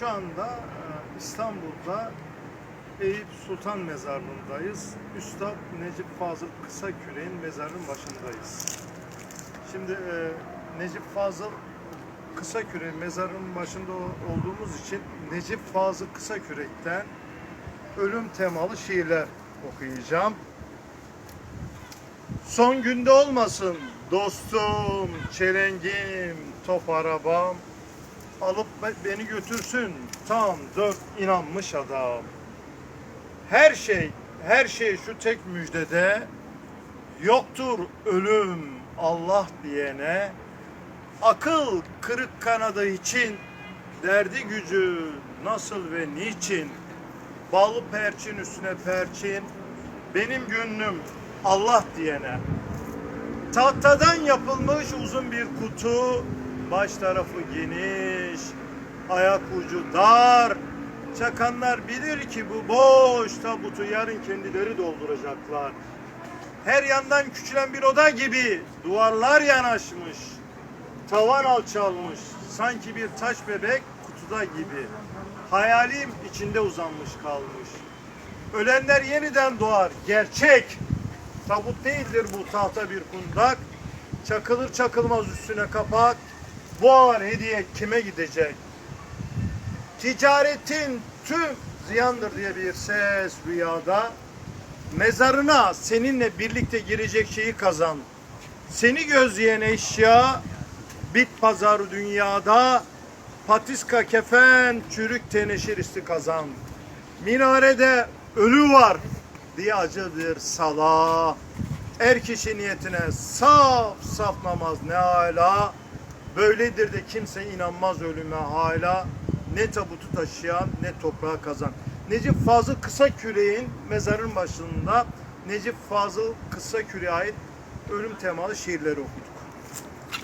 Şu anda e, İstanbul'da Eyüp Sultan Mezarlığı'ndayız. Üstad Necip Fazıl Kısaküre'nin mezarının başındayız. Şimdi e, Necip Fazıl Kısaküre'nin mezarının başında olduğumuz için Necip Fazıl Kısakürek'ten ölüm temalı şiirler okuyacağım. Son günde olmasın dostum, çelengim, top arabam. Alıp be- beni götürsün tam dört inanmış adam. Her şey, her şey şu tek müjdede yoktur ölüm Allah diyene. Akıl kırık kanadı için derdi gücü nasıl ve niçin? Ballı perçin üstüne perçin benim gönlüm Allah diyene. Tahtadan yapılmış uzun bir kutu, baş tarafı geniş, ayak ucu dar. Çakanlar bilir ki bu boş tabutu yarın kendileri dolduracaklar. Her yandan küçülen bir oda gibi duvarlar yanaşmış. Tavan alçalmış, sanki bir taş bebek kutuda gibi. Hayalim içinde uzanmış kalmış. Ölenler yeniden doğar, gerçek. Tabut değildir bu tahta bir kundak. Çakılır çakılmaz üstüne kapak. Bu ağır hediye kime gidecek? Ticaretin tüm ziyandır diye bir ses rüyada. Mezarına seninle birlikte girecek şeyi kazan. Seni gözleyen eşya bit pazarı dünyada patiska kefen çürük teneşir isti kazan. Minarede ölü var diye acıdır sala. Er kişi niyetine saf saf namaz ne hala. Böyledir de kimse inanmaz ölüme hala. Ne tabutu taşıyan ne toprağa kazan. Necip Fazıl Kısa Küreğin mezarın başında Necip Fazıl Kısa Küreğe ait ölüm temalı şiirleri okuduk.